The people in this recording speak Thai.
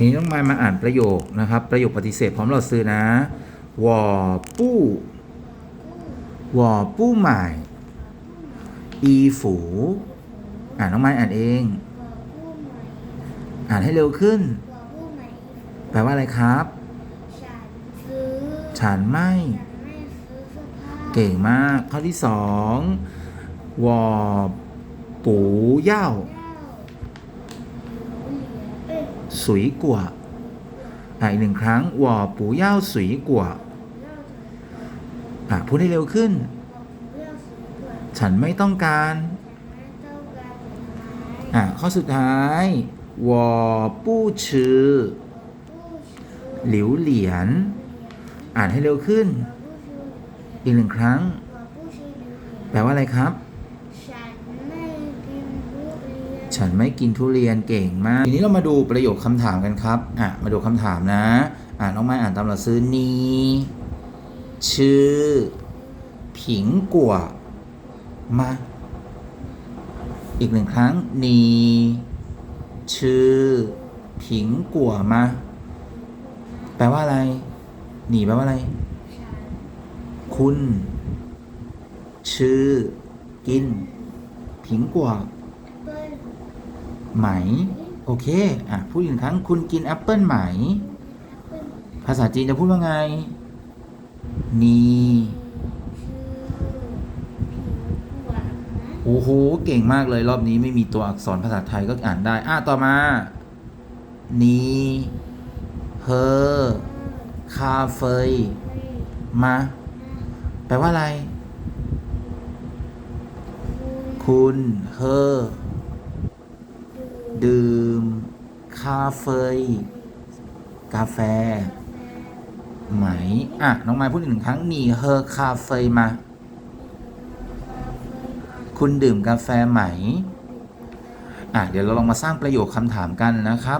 ทีนี้น้องมามาอ่านประโยคนะครับ ประโยคปฏิเสธพร้อมเราซื้อนะวอปู้วอปู้ใหม่อีฝูอ่านต้องมาอ่านเอง อ่านให้เร็วขึ้น แปลว่าอะไรครับ ฉันไม่ เก่งมาก ข้อที่สองวอปูเย่า สุยกัวอีกหนึ่งครั้งวอปู่ย่าสุยกัวพูดให้เร็วขึ้น ฉันไม่ต้องการข้อสุดท้ายวอปูชื่อหลิวเหลียน อ่านให้เร็วขึ้น อีกหนึ่งครั้ง แปลว่าอะไรครับ ฉันไฉันไม่กินทุเรียนเก่งมาก ทีนี้เรามาดูประโยคคำถามกันครับ อะ มาดูคำถามนะ อ่านน้องไม้อ่านตามเราซื้อนีชื่อ ผิงกัวมา อีกหนึ่งครั้งนีชื่อ ผิงกัวมา แปลว่าอะไร หนีแปลว่าอะไร คุณ ชื่อ กิน ผิงกัว ไหม โอเค อะ พูดอีกครั้ง คุณกินแอปเปิลไหม ภาษาจีนจะพูดว่าไง นีโอ้โห เก่งมากเลย รอบนี้ไม่มีตัวอักษรภาษาไทยก็อ่านได้ อะ ต่อมา นีเฮอคาเฟย มา แปลว่าอะไร คุณ เฮอ ดื่ม คาเฟยกาแฟ ไหม อะ น้องไม้พูดอีกหนึ่งครั้งนี่เฮอคาเฟยมา คุณดื่มกาแฟไหม อะ เดี๋ยวเราลองมาสร้างประโยคคำถามกันนะครับ